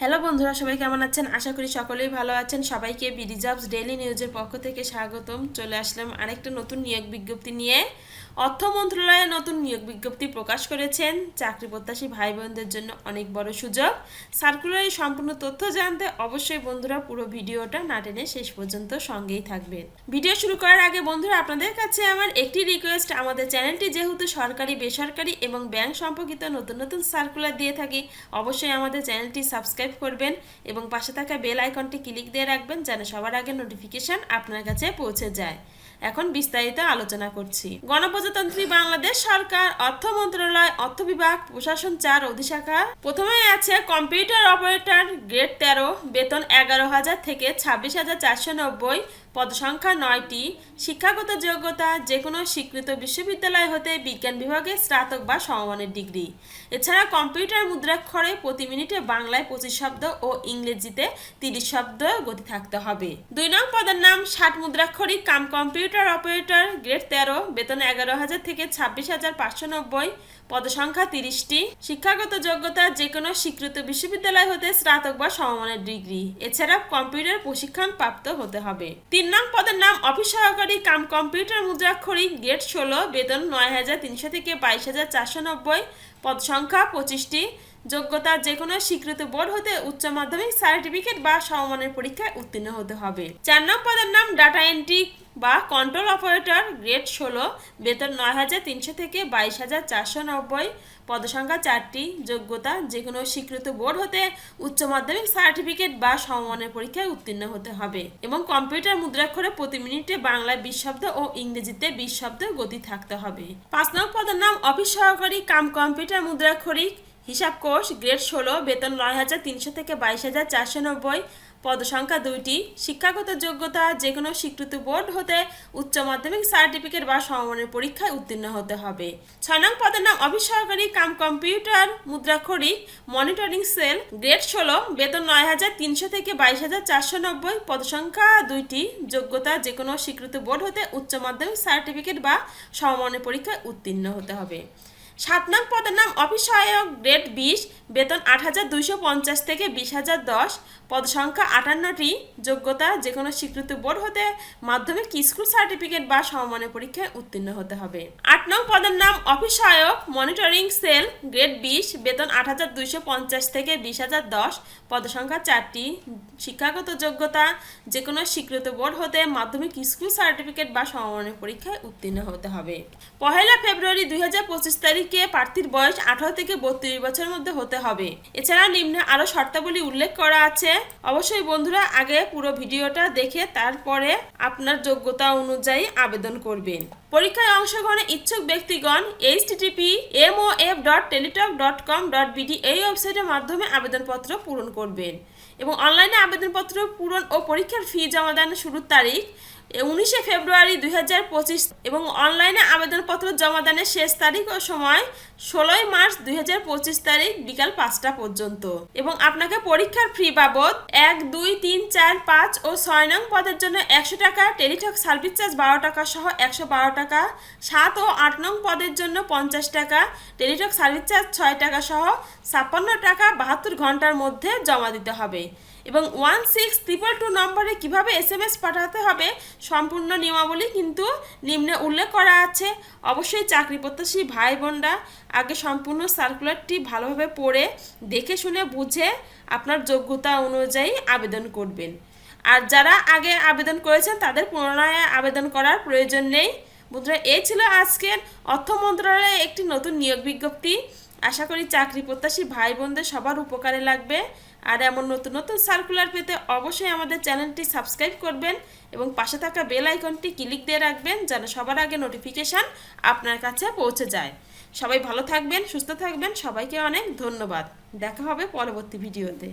Hello বন্ধুরা, সবাই কেমন আছেন? আশা করি সকলেই ভালো আছেন। সবাইকে বিডি জবস ডেইলি নিউজের পক্ষ থেকে স্বাগতম। চলে আসলাম আরেকটা নতুন নিয়োগ বিজ্ঞপ্তি নিয়ে। অর্থ মন্ত্রণালয়ে নতুন নিয়োগ বিজ্ঞপ্তি প্রকাশ করেছেন। চাকরি প্রত্যাশী ভাই বোনদের জন্য অনেক বড় সুযোগ। সার্কুলারের সম্পূর্ণ তথ্য জানতে অবশ্যই বন্ধুরা পুরো ভিডিওটা না টেনে শেষ পর্যন্ত সঙ্গেই থাকবেন। ভিডিও শুরু করার আগে বন্ধুরা আপনাদের কাছে আমার একটি রিকোয়েস্ট আমাদের চ্যানেলটি যেহেতু সরকারি, বেসরকারি এবং ব্যাংক সম্পর্কিত নতুন নতুন সার্কুলার দিয়ে থাকি, অবশ্যই আমাদের চ্যানেলটি সাবস্ক্রাইব করবেন এবং পাশে থাকা বেল আইকনটি ক্লিক দিয়ে রাখবেন যেন সবার আগে নোটিফিকেশন আপনার কাছে পৌঁছে যায়। এখন বিস্তারিত আলোচনা করছি। গণপ্রজাতন্ত্রী বাংলাদেশ সরকার, অর্থ মন্ত্রণালয়, অর্থ বিভাগ, প্রশাসন, চার অধিশাখা প্রথমে আছে কম্পিউটার অপারেটর, গ্রেড তেরো, বেতন এগারো হাজার থেকে ছাব্বিশ হাজার চারশো নব্বই। পদসংখ্যা নয়টি, শিক্ষাগত যোগ্যতা যে কোনো স্বীকৃত বিশ্ববিদ্যালয় হতে বিজ্ঞান বিভাগে স্নাতক বা সমমানের ডিগ্রি। এছাড়া কম্পিউটার মুদ্রাক্ষরে প্রতি মিনিটে বাংলায় পঁচিশ শব্দ ও ইংরেজিতে তিরিশ শব্দ গতি থাকতে হবে। দুই নং পদের নাম ষাট মুদ্রাক্ষরিক কাম কম্পিউটার অপারেটর, গ্রেড তেরো, বেতন এগারো হাজার থেকে ছাব্বিশ হাজার পাঁচশো নব্বই, পদসংখ্যা তিরিশটি, শিক্ষাগত যোগ্যতা যে কোনো স্বীকৃত বিশ্ববিদ্যালয় হতে স্নাতক বা সমমানের ডিগ্রি। এছাড়া কম্পিউটার প্রশিক্ষণ প্রাপ্ত হতে হবে। তিন নং পদের নাম অফিস সহকারী কাম কম্পিউটার মুদ্রাক্ষরিক গ্রেড ষোলো, বেতন নয় হাজার তিনশো থেকে বাইশ হাজার চারশো নব্বই, পদ সংখ্যা পঁচিশটি। যোগ্যতা যে কোনো স্বীকৃত বোর্ড হতে উচ্চ মাধ্যমিক সার্টিফিকেট বা সমমানের পরীক্ষায় উত্তীর্ণ হতে হবে। চার নং পদের নাম ডাটা এন্ট্রি বা কন্ট্রোল অপারেটর গ্রেড ষোলো, বেতন নয় হাজার তিনশো থেকে বাইশ হাজার চারশো নব্বই। পদসংখ্যা চারটি, যোগ্যতা যে কোনো স্বীকৃত বোর্ড হতে উচ্চ মাধ্যমিক সার্টিফিকেট বা সমমানের পরীক্ষায় উত্তীর্ণ হতে হবে এবং কম্পিউটার মুদ্রাক্ষরে প্রতি মিনিটে বাংলায় বিশ শব্দ ও ইংরেজিতে বিশ শব্দ গতি থাকতে হবে। পাঁচ নং পদের নাম অফিস সহকারী কাম কম্পিউটার মুদ্রাক্ষরিক হিসাব কোষ গ্রেড ষোলো, বেতন নয় হাজার তিনশো থেকে বাইশ হাজার চারশো নব্বই, পদসংখ্যা দুইটি, শিক্ষাগত যোগ্যতা যে কোনো স্বীকৃত বোর্ড হতে উচ্চ মাধ্যমিক সার্টিফিকেট বা সমমানের পরীক্ষায় উত্তীর্ণ হতে হবে। ছয় নং পদের নাম অফিস সহকারী কাম কম্পিউটার মুদ্রাক্ষরিক মনিটরিং সেল গ্রেড ষোলো, বেতন নয় হাজার তিনশো থেকে বাইশ হাজার চারশো নব্বই, পদসংখ্যা দুইটি, যোগ্যতা যে কোনো স্বীকৃত বোর্ড হতে উচ্চ মাধ্যমিক সার্টিফিকেট বা সমমানের পরীক্ষায় উত্তীর্ণ হতে হবে। সাত নং পদের নাম অফিস সহায়ক গ্রেড বিশ, বেতন আট হাজার দুইশো পঞ্চাশ থেকে বিশ হাজার দশ। পদ সংখ্যা আটান্নটি, যোগ্যতা যে কোনো স্বীকৃত বোর্ড হতে মাধ্যমিক স্কুল সার্টিফিকেট বা সমমানের পরীক্ষায় উত্তীর্ণ হতে হবে। আট নং পদের নাম অফিস সহায়ক মনিটরিং সেল, গ্রেড বিশ, বেতন আট হাজার দুইশো পঞ্চাশ থেকে বিশ হাজার দশ। পদ সংখ্যা চারটি, শিক্ষাগত যোগ্যতা যে কোনো স্বীকৃত বোর্ড হতে মাধ্যমিক স্কুল সার্টিফিকেট বা সমমানের পরীক্ষায় উত্তীর্ণ হতে হবে। পহেলা ফেব্রুয়ারি দুই হাজার পঁচিশ তারিখে প্রার্থীর বয়স আঠারো থেকে বত্রিশ বছরের মধ্যে হতে হবে। এছাড়া নিম্নে আরও শর্তাবলী উল্লেখ করা আছে। অবশ্যই বন্ধুরা আগে পুরো ভিডিওটা দেখে তারপরে আপনার যোগ্যতা অনুযায়ী আবেদন করবেন। পরীক্ষায় অংশগ্রহণে ইচ্ছুক ব্যক্তিগণ H TTP MO F dot Teletalk dot com dot BD এই ওয়েবসাইটের মাধ্যমে আবেদনপত্র পূরণ করবেন এবং অনলাইনে আবেদনপত্র পূরণ ও পরীক্ষার ফি জমা দানের শুরুর তারিখ উনিশে ফেব্রুয়ারি দুই হাজার পঁচিশ এবং অনলাইনে আবেদনপত্র জমা দানের শেষ তারিখ ও সময় ষোলোই মার্চ দুই হাজার পঁচিশ তারিখ বিকাল পাঁচটা পর্যন্ত। এবং আপনাকে পরীক্ষার ফি বাবদ এক, দুই, তিন, চার, পাঁচ ও ছয় নং পদের জন্য একশো টাকা টেলিটক সার্ভিস চার্জ বারো টাকা সহ একশো বারো টাকা, সাত ও আট নং পদের জন্য পঞ্চাশ টাকা, টেলিটক সার্ভিস চার্জ ছয় টাকা সহ ছাপ্পান্ন টাকা বাহাত্তর ঘণ্টার মধ্যে জমা দিতে হবে। এবং ওয়ান সিক্স ট্রিপল টু নম্বরে কীভাবে এস এম এস পাঠাতে হবে সম্পূর্ণ নিয়মাবলী কিন্তু নিম্নে উল্লেখ করা আছে। অবশ্যই চাকরি প্রত্যাশী ভাই বোনরা আগে সম্পূর্ণ সার্কুলারটি ভালোভাবে পড়ে, দেখে শুনে বুঝে আপনার যোগ্যতা অনুযায়ী আবেদন করবেন। আর যারা আগে আবেদন করেছেন তাদের পুনরায় আবেদন করার প্রয়োজন নেই। বন্ধুরা এই ছিল আজকের অর্থ মন্ত্রণালয়ে একটি নতুন নিয়োগ বিজ্ঞপ্তি। আশা করি চাকরি প্রত্যাশী ভাই বোনদের সবার উপকারে লাগবে। আর এমন নতুন নতুন সার্কুলার পেতে অবশ্যই আমাদের চ্যানেলটি সাবস্ক্রাইব করবেন এবং পাশে থাকা বেল আইকনটি ক্লিক দিয়ে রাখবেন যেন সবার আগে নোটিফিকেশান আপনার কাছে পৌঁছে যায়। সবাই ভালো থাকবেন, সুস্থ থাকবেন, সবাইকে অনেক ধন্যবাদ। দেখা হবে পরবর্তী ভিডিওতে